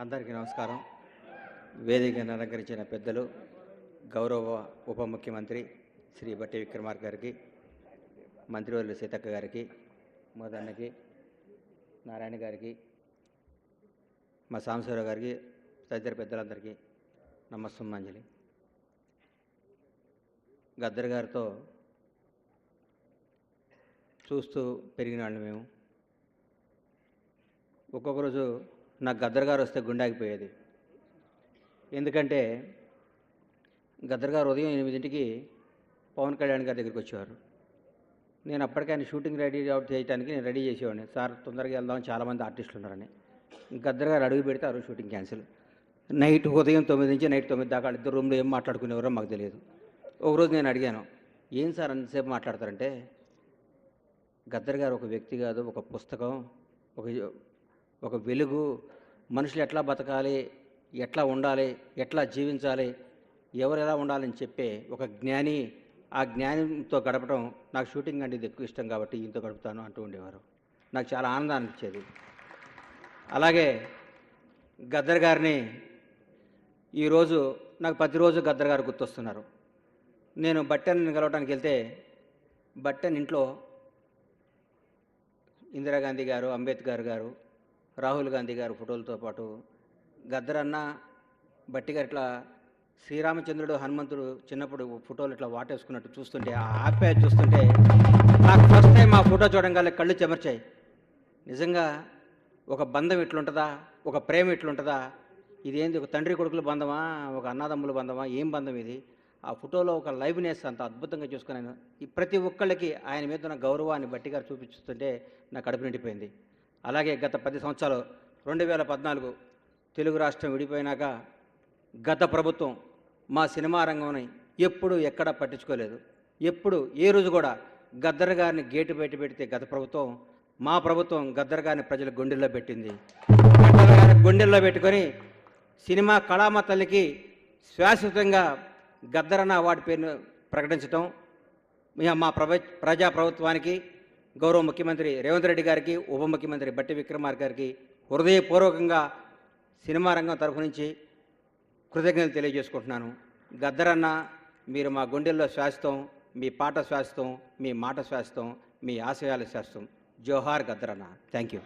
అందరికీ నమస్కారం. వేదికను అలంకరించిన పెద్దలు గౌరవ ఉప ముఖ్యమంత్రి శ్రీ బట్టి విక్రమార్ గారికి మంత్రివర్యులు సీతక్క గారికి మోదన్నకి నారాయణ గారికి మా సాంబశివరావు గారికి తదితర పెద్దలందరికీ నమస్సుమాంజలి. గద్దర్ గారితో చూస్తూ పెరిగిన వాళ్ళు మేము. ఒక్కొక్క రోజు నాకు గద్దర్ గారు వస్తే గుండాగిపోయేది ఎందుకంటే గద్దర్ గారు ఉదయం ఎనిమిదింటికి పవన్ కళ్యాణ్ గారి దగ్గరికి వచ్చేవారు. నేను అప్పటికే ఆయన షూటింగ్ రెడీ అవుట్ చేయడానికి నేను రెడీ చేసేవాడిని. సార్ తొందరగా వెళ్దాం చాలామంది ఆర్టిస్టులు ఉన్నారని. గద్దర్ గారు అడుగు పెడితే ఆ రోజు షూటింగ్ క్యాన్సిల్. నైట్ ఉదయం తొమ్మిది నుంచి నైట్ తొమ్మిది దాకా ఇద్దరు రూమ్లో ఏం మాట్లాడుకునేవారో మాకు తెలియదు. ఒకరోజు నేను అడిగాను ఏం సార్ అంతసేపు మాట్లాడతారంటే గద్దర్ గారు ఒక వ్యక్తి కాదు ఒక పుస్తకం ఒక ఒక వెలుగు మనుషులు ఎట్లా బతకాలి ఎట్లా ఉండాలి ఎట్లా జీవించాలి ఎవరు ఎలా ఉండాలని చెప్పే ఒక జ్ఞాని ఆ జ్ఞానంతో గడపడం నాకు షూటింగ్ అంటే ఇది ఎక్కువ ఇష్టం కాబట్టి ఇంత గడుపుతాను అంటూ ఉండేవారు. నాకు చాలా ఆనందాన్ని ఇచ్చేది. అలాగే గద్దర్ గారిని ఈరోజు నాకు ప్రతిరోజు గద్దర్ గారు గుర్తొస్తున్నారు. నేను బట్టెన్ కలవటానికి వెళ్తే బట్టెన్ ఇంట్లో ఇందిరాగాంధీ గారు అంబేద్కర్ గారు రాహుల్ గాంధీ గారి ఫోటోలతో పాటు గద్దరన్న బట్టిగారు ఇట్లా శ్రీరామచంద్రుడు హనుమంతుడు చిన్నప్పుడు ఫోటోలు ఇట్లా వాటేసుకున్నట్టు చూస్తుంటే ఆ ఆప్యాయత చూస్తుంటే నాకు ఫస్ట్ టైం ఆ ఫోటో చూడంగానే కళ్ళు చెమర్చాయి. నిజంగా ఒక బంధం ఇట్లుంటుందా? ఒక ప్రేమ ఇట్లుంటుందా? ఇదేంది? ఒక తండ్రి కొడుకుల బంధమా? ఒక అన్నదమ్ముల బంధమా? ఏం బంధం ఇది? ఆ ఫోటోలో ఒక లైవ్నెస్ అంత అద్భుతంగా చూసుకున్నాను. ఈ ప్రతి ఒక్కళ్ళకి ఆయన మీద ఉన్న గౌరవాన్ని బట్టిగారు చూపిస్తుంటే నా కడుపు నిండిపోయింది. అలాగే గత పది సంవత్సరాలు రెండు వేల పద్నాలుగు తెలుగు రాష్ట్రం విడిపోయినాక గత ప్రభుత్వం మా సినిమా రంగంని ఎప్పుడు ఎక్కడ పట్టించుకోలేదు. ఎప్పుడు ఏ రోజు కూడా గద్దర్ గారిని గేటు బయట పెడితే గత ప్రభుత్వం మా ప్రభుత్వం గద్దర్ గారిని ప్రజల గుండెల్లో పెట్టింది. గద్దర్ గారిని గుండెల్లో పెట్టుకొని సినిమా కళామ తల్లికి శాశ్వతంగా గద్దరన్న అవార్డు పేరును ప్రకటించడం మా ప్రభ ప్రజా ప్రభుత్వానికి గౌరవ ముఖ్యమంత్రి రేవంత్ రెడ్డి గారికి ఉప ముఖ్యమంత్రి బట్టి విక్రమార్ గారికి హృదయపూర్వకంగా సినిమా రంగం తరఫు నుంచి కృతజ్ఞతలు తెలియజేసుకుంటున్నాను. గద్దరన్న మీరు మా గుండెల్లో శాశ్వతం మీ పాట శాశ్వతం మీ మాట శాశ్వతం మీ ఆశయాల శాశ్వతం జోహార్ గద్దరన్న. Thank you